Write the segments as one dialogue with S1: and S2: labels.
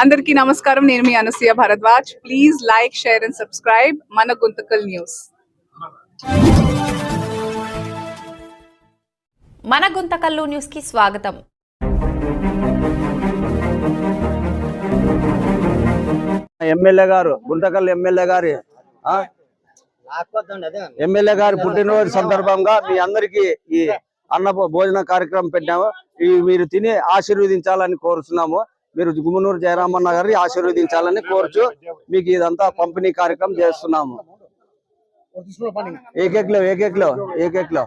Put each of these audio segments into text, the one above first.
S1: అందరికీ నమస్కారం. నేను మీ Anasuya Bharadwaj. Please like share and subscribe మన గుంతకల్ న్యూస్.
S2: మన గుంతకల్లు న్యూస్కి స్వాగతం.
S3: ఎమ్మెల్యే గారు గుంటకల్ ఎమ్మెల్యే గారి ఆ, ఎమ్మెల్యే గారి పుట్టినరోజు సందర్భంగా మీ అందరికి ఈ అన్న భోజన కార్యక్రమం పెట్టాము. ఈ మీరు తిని ఆశీర్వదించాలని కోరుతున్నాము మీరు గుమ్మనూరు జయరామన్న గారిని ఆశీర్వదించాలని కోరుచు మీకు ఇదంతా పంపిణీ కార్యక్రమం చేస్తున్నాము. ఏకేక్లో ఏకేక్లో ఏకేక్లో.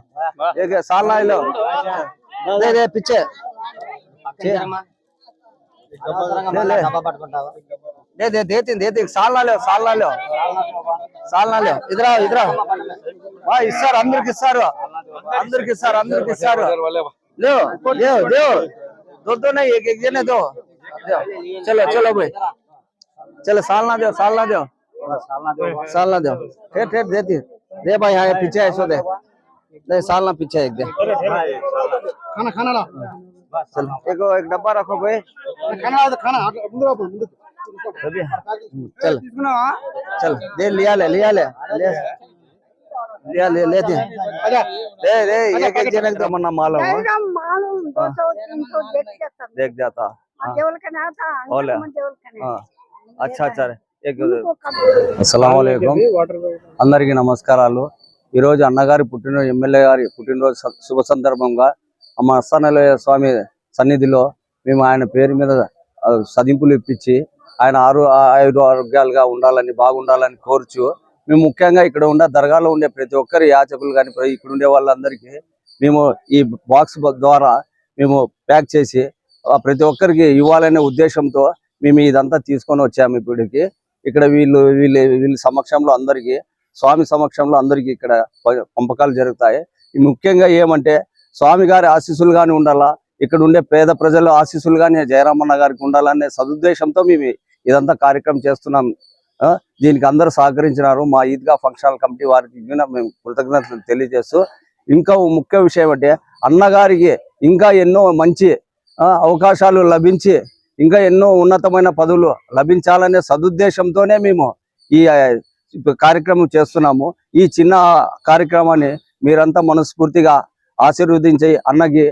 S3: ఏకే సాల్నాయిలో అదే పిచ్చే. లేదు దేతింది దేతింది. సాల్నాలో సాల్నాలో ఇదిరా ఇదిరా. ఇస్తారు అందరికి ఇస్తారు. అందరికి ఇస్తారు అందరికి ఇస్తారు. లేవు లేవు లేవు. ఏకేక్ चलो चलो भाई। चलो साल ना दो साल ना दो साल ना दो ठेर ठेर दे दी। दे भाई हाँ पीछे ऐसो दे। नहीं साल ना पीछे एक दे।
S4: खाना खाना ला।
S3: चलो एक एक डब्बा रखो भाई।
S4: खाना आज खाना
S3: हाँ। चल। चल दे लिया ले लिया ले। लिया ले लेते हैं दे दे ये क्या जनक तो दमन ना
S5: मालूम मालूम दो सौ तीन सौ देख जाता
S3: देख जाता।
S5: అందరికి నమస్కారాలు
S3: అస్సలం రోజు నమస్కారాలు. ఈరోజు అన్నగారి పుట్టినరోజు ఎమ్మెల్యే గారి పుట్టినరోజు శుభ సందర్భంగా అమ్మ అస్సానలయ స్వామి సన్నిధిలో మేము ఆయన పేరు మీద సదింపులు ఇప్పించి ఆయన ఆరు ఐదు ఆరోగ్యాలుగా ఉండాలని బాగుండాలని కోరుచు మేము ముఖ్యంగా ఇక్కడ ఉన్న దర్గాలో ఉండే ప్రతి ఒక్కరి యాచకులు కానీ ఇక్కడ ఉండే వాళ్ళందరికీ మేము ఈ బాక్స్ ద్వారా మేము ప్యాక్ చేసి ప్రతి ఒక్కరికి ఇవ్వాలనే ఉద్దేశంతో మేము ఇదంతా తీసుకొని వచ్చాము ఇప్పటికి. ఇక్కడ వీళ్ళు వీళ్ళు వీళ్ళ సమక్షంలో అందరికీ స్వామి సమక్షంలో అందరికీ ఇక్కడ పంపకాలు జరుగుతాయి. ముఖ్యంగా ఏమంటే స్వామి గారి ఆశీస్సులు కానీ ఉండాలా ఇక్కడ ఉండే పేద ప్రజల ఆశీస్సులు కానీ జయరామన్న గారికి ఉండాలనే సదుద్దేశంతో మేము ఇదంతా కార్యక్రమం చేస్తున్నాం. దీనికి అందరూ సహకరించినారు. మా ఈద్గా ఫంక్షనల్ కమిటీ వారికి మేము కృతజ్ఞతలు తెలియజేస్తూ ఇంకా ముఖ్య విషయం అంటే అన్నగారికి ఇంకా ఎన్నో మంచి అవకాశాలు లభించి ఇంకా ఎన్నో ఉన్నతమైన పదవులు లభించాలనే సదుద్దేశంతోనే మేము ఈ కార్యక్రమం చేస్తున్నాము. ఈ చిన్న కార్యక్రమాన్ని మీరంతా మనస్ఫూర్తిగా ఆశీర్వదించి అన్నకి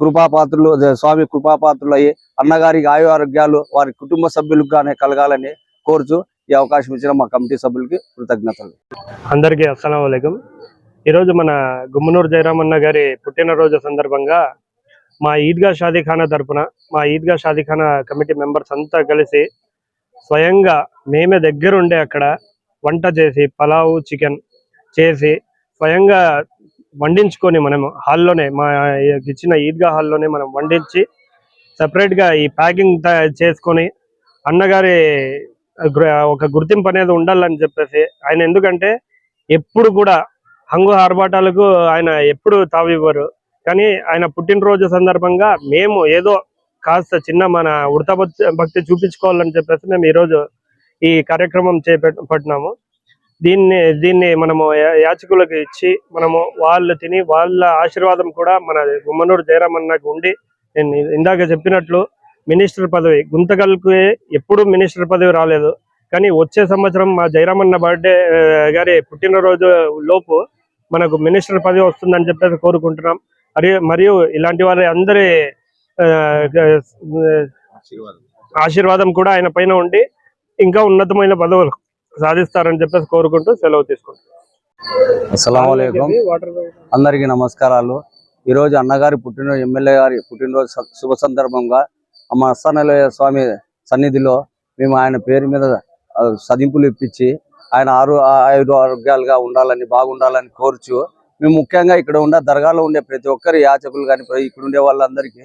S3: కృపాపాత్రులు స్వామి కృపాపాత్రులు అయ్యి అన్నగారికి ఆయు ఆరోగ్యాలు వారి కుటుంబ సభ్యులకు కానీ కలగాలని కోరుచు ఈ అవకాశం ఇచ్చిన మా కమిటీ సభ్యులకి కృతజ్ఞతలు.
S6: అందరికీ అస్సలం ఈ ఈరోజు మన గుమ్మనూరు జయరామన్న గారి పుట్టినరోజు సందర్భంగా మా ఈద్గా షాదీఖానా తరపున మా ఈద్గా షాదీఖానా కమిటీ మెంబర్స్ అంతా కలిసి స్వయంగా మేమే దగ్గరుండే అక్కడ వంట చేసి పలావు చికెన్ చేసి స్వయంగా వండించుకొని మనం హాల్లోనే మా ఇచ్చిన ఈద్గా హాల్లోనే మనం వండించి సపరేట్గా ఈ ప్యాకింగ్ చేసుకొని అన్నగారి ఒక గుర్తింపు అనేది ఉండాలని చెప్పేసి ఆయన ఎందుకంటే ఎప్పుడు కూడా హంగు ఆర్భాటాలకు ఆయన ఎప్పుడు తావివ్వరు. కానీ ఆయన పుట్టినరోజు సందర్భంగా మేము ఏదో కాస్త చిన్న మన ఉడత భక్తి- భక్తి చూపించుకోవాలని చెప్పేసి మేము ఈరోజు ఈ కార్యక్రమం చేపట్టినాము. దీన్ని దీన్ని మనము యాచకులకు ఇచ్చి మనము వాళ్ళు తిని వాళ్ళ ఆశీర్వాదం కూడా మన గుమ్మనూరు జయరామన్నకు ఉండి నేను ఇందాక చెప్పినట్లు మినిస్టర్ పదవి గుంతకల్కు ఎప్పుడు మినిస్టర్ పదవి రాలేదు. కానీ వచ్చే సంవత్సరం మా జయరామన్న బర్త్డే గారి పుట్టినరోజు లోపు మనకు మినిస్టర్ పదవి వస్తుందని చెప్పేసి కోరుకుంటున్నాం. మరియు మరియు ఇలాంటి వారి అందరి ఆశీర్వాదం. కూడా ఆయన పైన ఉండి ఇంకా ఉన్నతమైన పదవులు సాధిస్తారని చెప్పేసి కోరుకుంటూ సెలవు తీసుకుంటాం
S3: అస్సలం అందరికీ నమస్కారాలు. ఈరోజు అన్నగారి పుట్టినరోజు ఎమ్మెల్యే గారి పుట్టినరోజు శుభ సందర్భంగా మా అస్తానలయ స్వామి సన్నిధిలో మేము ఆయన పేరు మీద సదింపులు ఇప్పించి ఆయన ఆరు ఆయుర ఆరోగ్యాలుగా ఉండాలని బాగుండాలని కోరుచు మేము ముఖ్యంగా ఇక్కడ ఉన్న దర్గాలో ఉండే ప్రతి ఒక్కరి యాచకులు కానీ ఇక్కడ ఉండే వాళ్ళందరికీ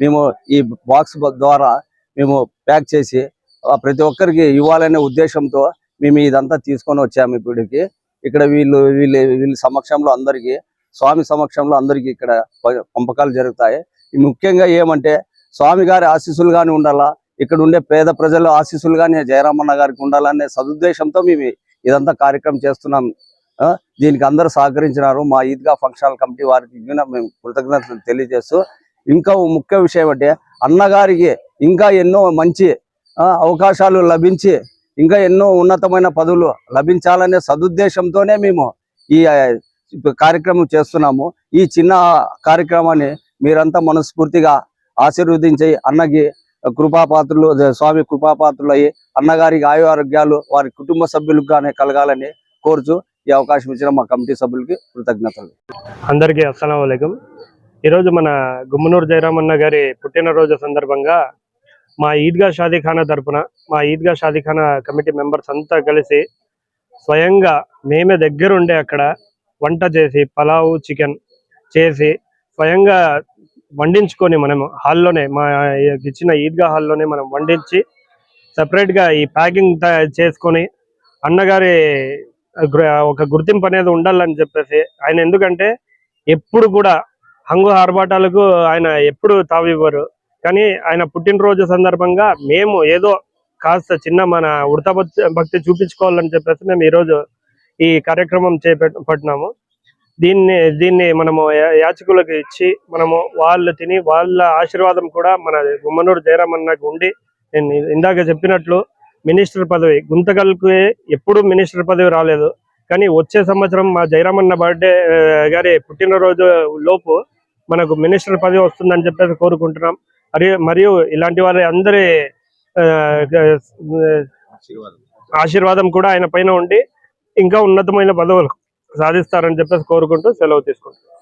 S3: మేము ఈ బాక్స్ ద్వారా మేము ప్యాక్ చేసి ప్రతి ఒక్కరికి ఇవ్వాలనే ఉద్దేశంతో మేము ఇదంతా తీసుకొని వచ్చాము ఇప్పటికి. ఇక్కడ వీళ్ళు వీళ్ళు వీళ్ళ సమక్షంలో అందరికీ స్వామి సమక్షంలో అందరికీ ఇక్కడ పంపకాలు జరుగుతాయి. ముఖ్యంగా ఏమంటే స్వామి గారి ఆశీస్సులు కానీ ఉండాలా ఇక్కడ ఉండే పేద ప్రజల ఆశీస్సులు కానీ జయరామన్న గారికి ఉండాలనే సదుద్దేశంతో మేము ఇదంతా కార్యక్రమం చేస్తున్నాం. ఆ, దీనికి అందరూ సహకరించినారు. మా ఈద్గా ఫంక్షనల్ కమిటీ వారికి మేము కృతజ్ఞతలు తెలియజేస్తూ ఇంకా ముఖ్య విషయం అంటే అన్నగారికి ఇంకా ఎన్నో మంచి అవకాశాలు లభించి ఇంకా ఎన్నో ఉన్నతమైన పదవులు లభించాలనే సదుద్దేశంతోనే మేము ఈ కార్యక్రమం చేస్తున్నాము. ఈ చిన్న కార్యక్రమాన్ని మీరంతా మనస్ఫూర్తిగా ఆశీర్వదించి అన్నకి కృపాపాత్రులు స్వామి కృపాపాత్రులు అయ్యి అన్నగారికి ఆయు ఆరోగ్యాలు వారి కుటుంబ సభ్యులకు కలగాలని కోరుచు ఈ అవకాశం ఇచ్చిన మా కమిటీ సభ్యులకి కృతజ్ఞతలు.
S6: అందరికీ అస్సలం ఈరోజు మన గుమ్మనూరు జయరామన్న గారి పుట్టినరోజు సందర్భంగా మా ఈద్గా షాదీఖానా తరపున మా ఈద్గా షాదీఖానా కమిటీ మెంబర్స్ అంతా కలిసి స్వయంగా మేమే దగ్గరుండే అక్కడ వంట చేసి పలావు చికెన్ చేసి స్వయంగా వండించుకొని మనము హాల్లోనే మా ఇచ్చిన ఈద్గా హాల్లోనే మనం వండించి సపరేట్గా ఈ ప్యాకింగ్ చేసుకొని అన్నగారి ఒక గుర్తింపు అనేది ఉండాలని చెప్పేసి ఆయన ఎందుకంటే ఎప్పుడు కూడా హంగు ఆర్భాటాలకు ఆయన ఎప్పుడు తావివ్వరు. కానీ ఆయన పుట్టినరోజు సందర్భంగా మేము ఏదో కాస్త చిన్న మన ఉడత భక్తి- చూపించుకోవాలని చెప్పేసి మేము ఈరోజు ఈ కార్యక్రమం చేపట్టినాము. దీన్ని దీన్ని మనము యాచకులకు ఇచ్చి మనము వాళ్ళు తిని వాళ్ళ ఆశీర్వాదం కూడా మన గుమ్మనూరు జయరామన్నకు ఉండి నేను ఇందాక చెప్పినట్లు మినిస్టర్ పదవి. గుంతకల్కి ఎప్పుడు మినిస్టర్ పదవి రాలేదు. కానీ వచ్చే సంవత్సరం మా జయరామన్న బర్త్డే గారి పుట్టినరోజు లోపు మనకు మినిస్టర్ పదవి వస్తుందని చెప్పేసి కోరుకుంటున్నాం. మరియు మరియు ఇలాంటి వారి అందరి ఆశీర్వాదం కూడా ఆయన పైన ఉండి ఇంకా ఉన్నతమైన పదవులు సాధిస్తారని చెప్పేసి కోరుకుంటూ సెలవు తీసుకుంటున్నాం.